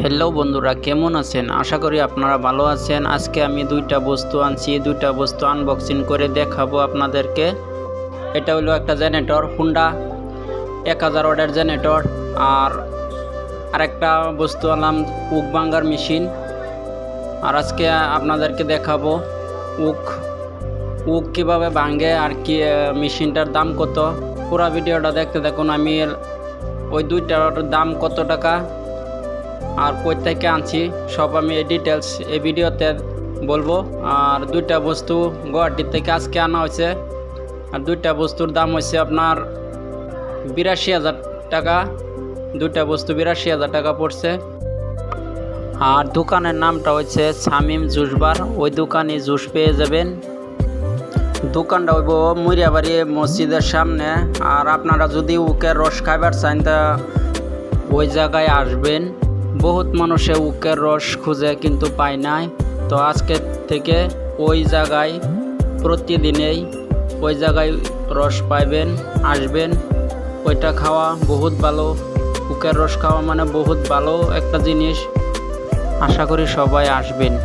Hello বন্ধুরা, কেমন আছেন? আশা করি আপনারা ভালো আছেন। আজকে আমি দুইটা বস্তু আনছি। দুইটা বস্তু আনবক্সিং করে দেখাবো আপনাদেরকে। এটা হলো একটা জেনারেটর হুন্ডা এক হাজার ওয়াটের জেনারেটর আর আরেকটা বস্তু আনলাম উক বাঙ্গার মেশিন আর আজকে আপনাদেরকে দেখাবো উক উক কীভাবে ভাঙে আর কি মেশিনটার দাম কত। পুরো ভিডিওটা দেখতে দেখুন আমি ওই দুইটার দাম কত টাকা? আর কই থেকে আনছি। সব আমি এই ডিটেলস এই ভিডিওতে বলব। আর দুইটা বস্তু গুয়াহাটি থেকে আজকে আনা হয়েছে। আর দুইটা বস্তুর দাম হয়েছে আপনার বিরাশি হাজার টাকা। দুইটা বস্তু বিরাশি হাজার টাকা পড়ছে। আর দোকানের নামটা হচ্ছে সামিম জুস বার। ওই দোকানে জুস পেয়ে যাবেন। দোকানটা হইব মুরিয়াবাড়ি মসজিদের সামনে। আর আপনারা যদি উকের রস খাইবার চান তা ওই জায়গায় আসবেন। বহুত মানুষে উকের রস খুঁজে কিন্তু পায় নাই। তো আজকে থেকে ওই জায়গায় প্রতিদিনেই ওই জায়গায় রস পাইবেন, আসবেন। ওইটা খাওয়া বহুত ভালো, উকের রস খাওয়া মানে বহুত ভালো একটা জিনিস। আশা করি সবাই আসবেন।